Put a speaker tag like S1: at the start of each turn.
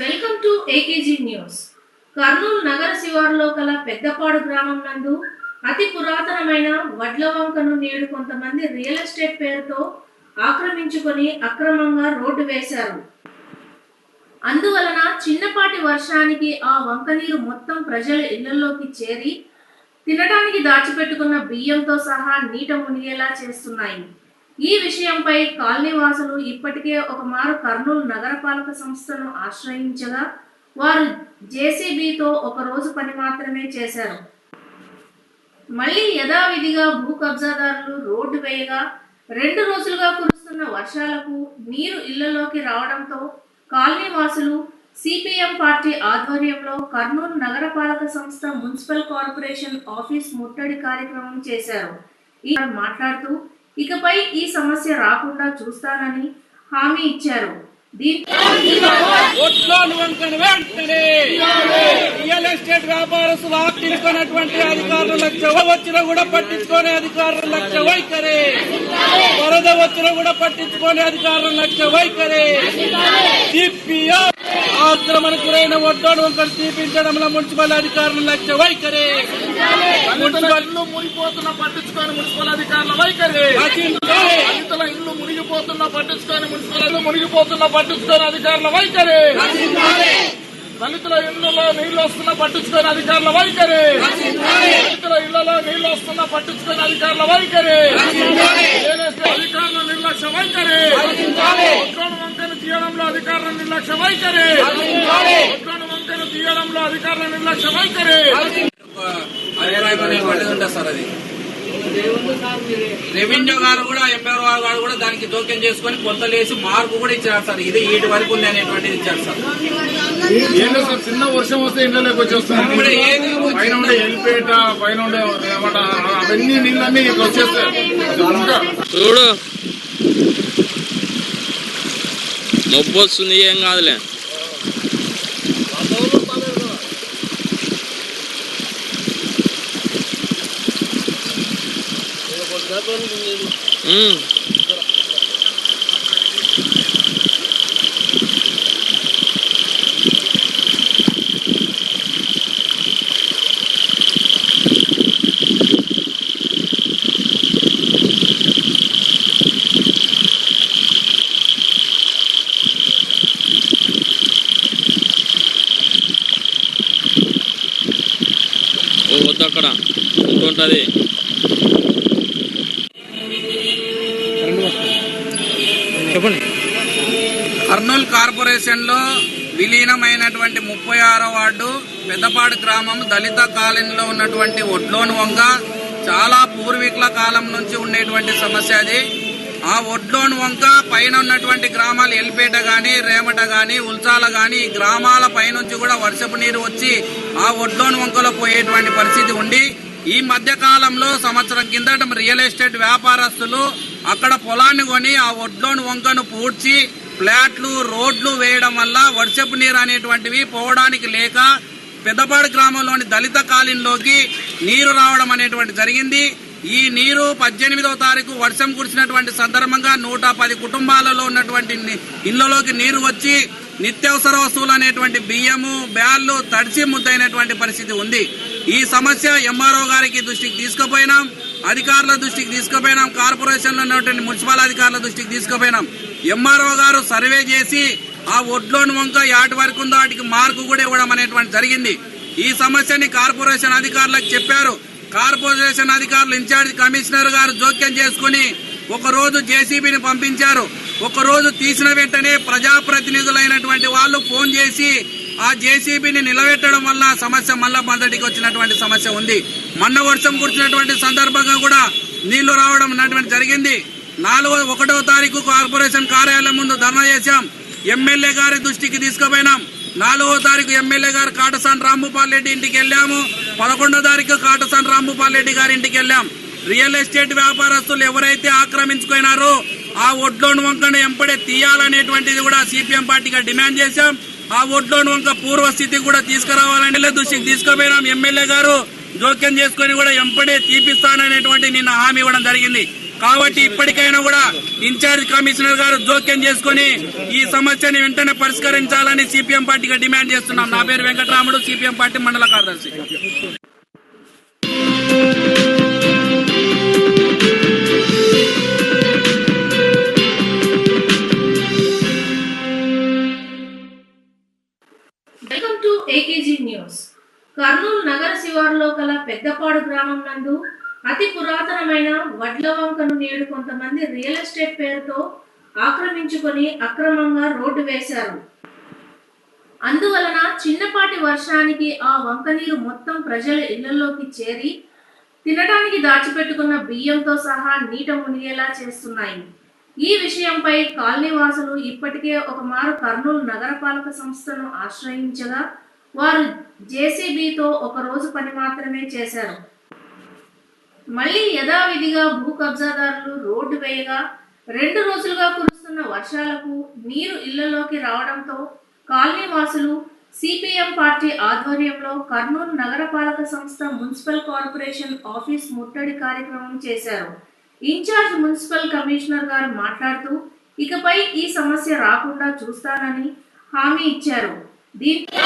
S1: Welcome to AKG news Kurnool నగర శివారులో గల పెద్దపాడు గ్రామం నందు అతి పురాతనమైన వడ్ల వంకను నేడు కొంతమంది రియల్ ఎస్టేట్ పేరుతో ఆక్రమించుకొని అక్రమంగా రోడ్డు వేశారు. అందువలన చిన్నపాటి వర్షానికి ఆ వంక నీరు మొత్తం ప్రజల ఇళ్ళలోకి చేరి తినడానికి దాచిపెట్టుకున్న బియ్యంతో సహా నీట మునిగేలా చేస్తున్నాయి. ఈ విషయంపై కాలనీవాసులు ఇప్పటికే ఒక మారు కర్నూలు నగరపాలక సంస్థను ఆశ్రయించగా వారు జేసీబీతో ఒక రోజు పని మాత్రమే చేశారు. మళ్ళీ యథావిధిగా భూ కబ్జాదారులు రోడ్డు వేయగా రెండు రోజులుగా కురుస్తున్న వర్షాలకు నీరు ఇళ్ళలోకి రావడంతో కాలనీవాసులు సిపిఎం పార్టీ ఆధ్వర్యంలో కర్నూలు నగరపాలక సంస్థ మున్సిపల్ కార్పొరేషన్ ఆఫీస్ ముట్టడి కార్యక్రమం చేశారు. ఈ మాట్లాడుతూ ఇకపై ఈ సమస్య రాకుండా చూస్తానని హామీ ఇచ్చారు. దీంతో
S2: ఒట్లోను వంకను రియల్ ఎస్టేట్ వ్యాపారస్తులు ఆక్టించుకున్నటువంటి అధికారులు లక్ష వచ్చినా కూడా పట్టించుకునే అధికారులు లక్ష వైఖరి! వరద వచ్చినా కూడా పట్టించుకునే అధికారులు లక్ష వైఖరి! సిపిఎం ఆక్రమణకు గురైన ఒడ్డోను వంకను తీపించడంలో మున్సిపల్ అధికారులు లక్ష వైఖరి!
S3: ఇల్లు మునిగిపోతున్న పట్టించుకొని మున్సిపల్ అధికారుల వైఖరి. దళితుల ఇల్లు మునిగిపోతున్న పట్టించుకొని మున్సిపల్ మునిగిపోతున్న పట్టించుకొని అధికారుల వైఖరి. దళితుల ఇళ్ళలో నీళ్ళు వస్తున్న పట్టించుకొని అధికారుల వైఖరి. దళితుల ఇళ్ళలో నీళ్ళు వస్తున్న పట్టించుకొని అధికారుల వైఖరి. అధికారుల నిర్లక్ష్య వైఖరి. వంకను తీయడంలో అధికారుల నిర్లక్ష్య వైఖరి. వంకను తీయడంలో అధికారుల నిర్లక్ష్య వైఖరి.
S2: సార్ అది. రెవెన్యూ గారు కూడా ఎంపీఆర్ గారు కూడా దానికి జోక్యం చేసుకొని కొత్తలేసి మార్పు కూడా ఇచ్చారు సార్. ఇది ఏటి వరకు ఉంది అనేటువంటిది ఇచ్చారు సార్.
S3: చిన్న వర్షం వస్తే
S2: ఇప్పుడు ఏది
S3: పైన ఉండే ఎల్పేట పైన ఉండే అవన్నీ నీళ్ళన్నీ ఇట్లా వచ్చేస్తాయి.
S4: చూడు. ఏం కాదులే. వద్దు అక్కడ. ఇంకొంటది చెప్పండి.
S2: కర్నూలు కార్పొరేషన్లో విలీనమైనటువంటి ముప్పై ఆరో వార్డు పెద్దపాడు గ్రామం దళిత కాలనీలో ఉన్నటువంటి ఒడ్లోని వంగ చాలా పూర్వీకుల కాలం నుంచి ఉండేటువంటి సమస్య అది. ఆ ఒడ్లోని వంక పైన ఉన్నటువంటి గ్రామాలు ఎల్పేట గాని రేమట గాని ఉల్చాల గాని ఈ గ్రామాల పైనుంచి కూడా వర్షపు నీరు వచ్చి ఆ ఒడ్లోని వంకలో పోయేటువంటి పరిస్థితి ఉండి ఈ మధ్య కాలంలో సంవత్సరం కిందట రియల్ ఎస్టేట్ వ్యాపారస్తులు అక్కడ పొలాన్ని కొని ఆ ఒడ్లోని వంకను పూడ్చి ఫ్లాట్లు రోడ్లు వేయడం వల్ల వర్షపు నీరు అనేటువంటివి పోవడానికి లేక పెద్దపాడు గ్రామంలోని దళిత కాలనీలోకి నీరు రావడం అనేటువంటి జరిగింది. ఈ నీరు పద్దెనిమిదవ తారీఖు వర్షం కురిసినటువంటి సందర్భంగా నూట పది కుటుంబాలలో ఉన్నటువంటి ఇళ్ళలోకి నీరు వచ్చి నిత్యావసర వస్తువులు అనేటువంటి బియ్యము బ్యాళ్ళు తడిచి ముద్దైనటువంటి పరిస్థితి ఉంది. ఈ సమస్య ఎంఆర్ఓ గారికి దృష్టికి తీసుకుపోయినాం అధికారుల దృష్టికి తీసుకుపోయినాం కార్పొరేషన్లో ఉన్నటువంటి మున్సిపల్ అధికారుల దృష్టికి తీసుకుపోయినాం. ఎంఆర్ఓ గారు సర్వే చేసి ఆ ఒడ్లోని వంక యాటి వరకు ఉందో వాటికి మార్కు కూడా ఇవ్వడం అనేటువంటి జరిగింది. ఈ సమస్యని కార్పొరేషన్ అధికారులకు చెప్పారు. కార్పొరేషన్ అధికారులు ఇన్ఛార్జ్ కమిషనర్ గారు జోక్యం చేసుకుని ఒకరోజు జేసీబీని పంపించారు. ఒకరోజు తీసిన వెంటనే ప్రజాప్రతినిధులైనటువంటి వాళ్ళు ఫోన్ చేసి ఆ జేసీబీని నిలబెట్టడం వల్ల సమస్య మళ్ళా మొదటికి వచ్చినటువంటి సమస్య ఉంది. మొన్న వర్షం కురిసినటువంటి సందర్భంగా కూడా నీళ్ళు రావడం ఉన్నటువంటి జరిగింది. నాలుగో ఒకటో తారీఖు కార్పొరేషన్ కార్యాలయం ముందు ధర్నా చేశాం. ఎమ్మెల్యే గారి దృష్టికి తీసుకుపోయినాం. నాలుగో తారీఖు ఎమ్మెల్యే గారు కాటసాని రాంభూపాల్ రెడ్డి ఇంటికి వెళ్ళాము. పదకొండో తారీఖు కాటసాని రాంభూపాల్ రెడ్డి గారి ఇంటికి వెళ్ళాం. రియల్ ఎస్టేట్ వ్యాపారస్తులు ఎవరైతే ఆక్రమించుకున్నారో ఆ ఒడ్లోని వంకను ఎంపడే తీయాలనేటువంటిది కూడా సిపిఎం పార్టీగా డిమాండ్ చేశాం. ఆ ఒడ్లోని వంక పూర్వస్థితి కూడా తీసుకురావాలని దృష్టికి తీసుకుపోయినాం. ఎమ్మెల్యే గారు జోక్యం చేసుకుని కూడా ఎంపడే తీపిస్తాననేటువంటి నిన్న హామీ ఇవ్వడం జరిగింది. కాబట్టి ఇప్పటికైనా కూడా ఇన్ఛార్జ్ కమిషనర్ గారు జోక్యం చేసుకుని ఈ సమస్యని వెంటనే పరిష్కరించాలని సిపిఎం పార్టీగా డిమాండ్ చేస్తున్నాం. నా పేరు వెంకటరాముడు సిపిఎం పార్టీ మండల కార్యదర్శి.
S1: పెద్దపాడు గ్రామం నందు అతి పురాతనమైన వడ్ల వంకను నేడు కొంతమంది రియల్ ఎస్టేట్ పేరుతో ఆక్రమించుకొని అక్రమంగా రోడ్డు వేశారు. అందువలన చిన్నపాటి వర్షానికి ఆ వంక నీరు మొత్తం ప్రజల ఇళ్ళలోకి చేరి తినడానికి దాచిపెట్టుకున్న బియ్యంతో సహా నీట మునిగేలా చేస్తున్నాయి. ఈ విషయంపై కాలనీ వాసులు ఇప్పటికే ఒక మారు కర్నూలు నగరపాలక సంస్థను ఆశ్రయించగా వారు జేసీబీతో ఒక రోజు పని మాత్రమే చేశారు. మళ్ళీ యథావిధిగా భూ కబ్జాదారులు రోడ్డు వేయగా రెండు రోజులుగా కురుస్తున్న వర్షాలకు నీరు ఇళ్ళలోకి రావడంతో కాలనీ వాసులు సిపిఎం పార్టీ ఆధ్వర్యంలో కర్నూలు నగరపాలక సంస్థ మున్సిపల్ కార్పొరేషన్ ఆఫీస్ ముట్టడి కార్యక్రమం చేశారు. ఇన్ఛార్జ్ మున్సిపల్ కమిషనర్ గారు మాట్లాడుతూ ఇకపై ఈ సమస్య రాకుండా చూస్తానని హామీ ఇచ్చారు. దీంతో